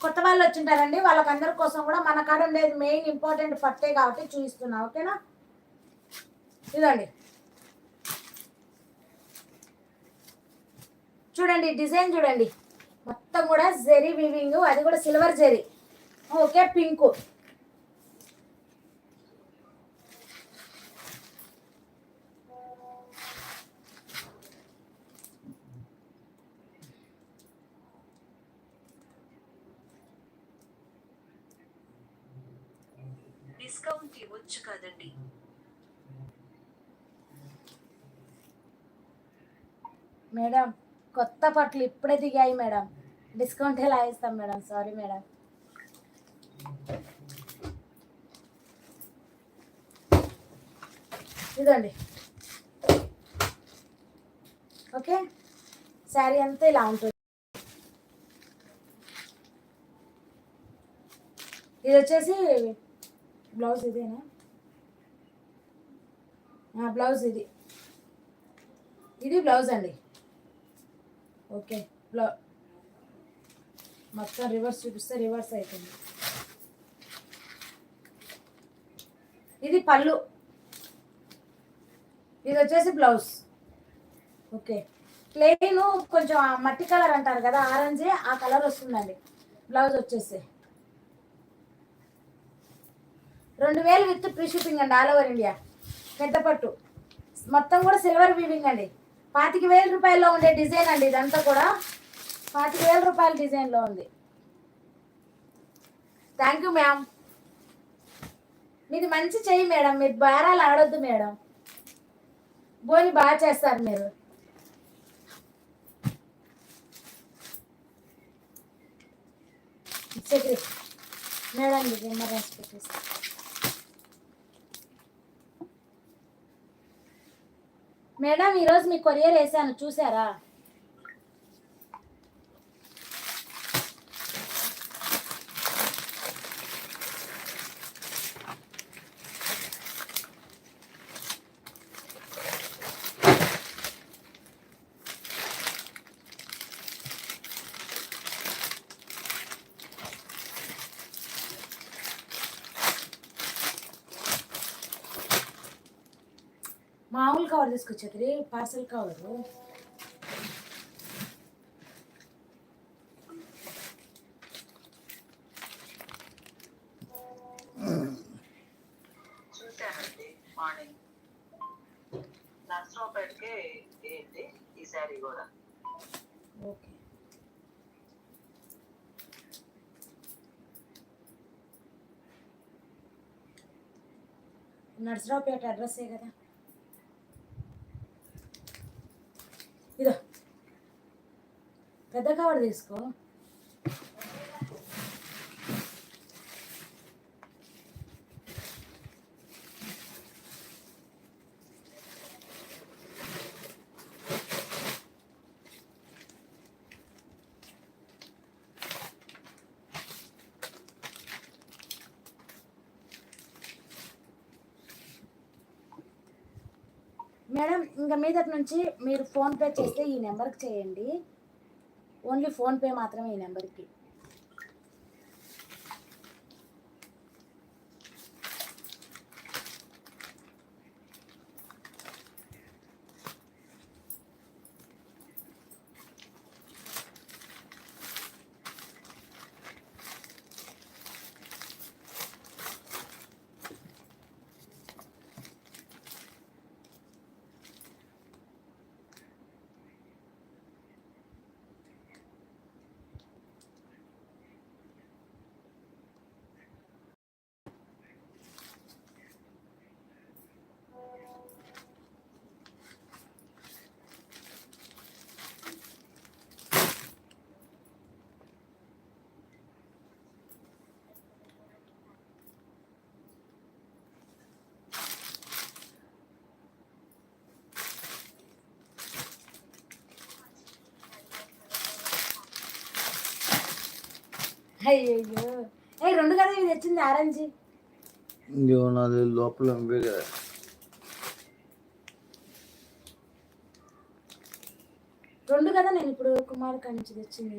కొత్త వాళ్ళు వచ్చింటారండి వాళ్ళకందరి కోసం కూడా మన కాడ ఉండేది మెయిన్ ఇంపార్టెంట్ పట్టే కాబట్టి చూపిస్తున్నా. ఓకేనా ఇదండి. చూడండి డిజైన్ చూడండి. మొత్తం కూడా జెరీ వివింగ్ అది కూడా silver zari okay pink discount ఇవ్వచ్చు కదండి. మేడం కొత్త పట్లు ఇప్పుడే దిగాయి మేడం. డిస్కౌంట్ ఎలా ఇస్తాం మేడం? Sorry madam. ఇదండి ఓకే? శారీ అంతా ఇలా ఉంటుంది. ఇది వచ్చేసి బ్లౌజ్ ఇదేనా? బ్లౌజ్ ఇది. ఇది బ్లౌజ్ అండి. ఓకే బ్లౌ మొత్తం రివర్స్ చూపిస్తే రివర్స్ అవుతుంది ఇది పళ్ళు. ఇది వచ్చేసి బ్లౌజ్. ఓకే ప్లెయిన్ కొంచెం మట్టి కలర్ అంటారు కదా ఆరెంజే ఆ కలర్ వస్తుందండి. బ్లౌజ్ వచ్చేసి. రెండు వేలు విత్ ఫ్రీ షిప్పింగ్ అండి ఆల్ ఓవర్ ఇండియా. పెద్ద పట్టు. మొత్తం కూడా సిల్వర్ వీవింగ్ అండి. పాతిక వేల రూపాయల్లో ఉండే డిజైన్ అండి ఇదంతా కూడా. పాతిక వేల రూపాయల డిజైన్లో ఉంది. థ్యాంక్ యూ మ్యామ్ మీది మంచి చెయ్యి మేడం. మీరు బేరాలు ఆడొద్దు మేడం. బోని బాగా చేస్తారు మీరు. చక్రి మేడం ఇది నెంబర్ రాసి మేడం ఈరోజు మీ కొరియర్ వేసాను చూసారా? మామూలు కవర్ తీసుకొచ్చేది పార్సల్ కవరు. చూశానండి మార్నింగ్. నర్సరావుపేటకి ఏంటి ఈ శారీ కూడా? ఓకే. నర్సరావుపేట అడ్రస్సే కదా ఇదో పెద్ద కవర్ తీసుకో. మేడం ఇంకా మీదటి నుంచి మీరు ఫోన్పే చేస్తే ఈ నెంబర్కి చేయండి. ఓన్లీ ఫోన్పే మాత్రమే ఈ నెంబర్కి. అయ్యో ఏ రెండు కదా ఇది తెచ్చింది ఆరెంజ్. ఇంకో నాది లోపల కదా. రెండు కదా నేను ఇప్పుడు కుమార్ నుంచి తెచ్చింది.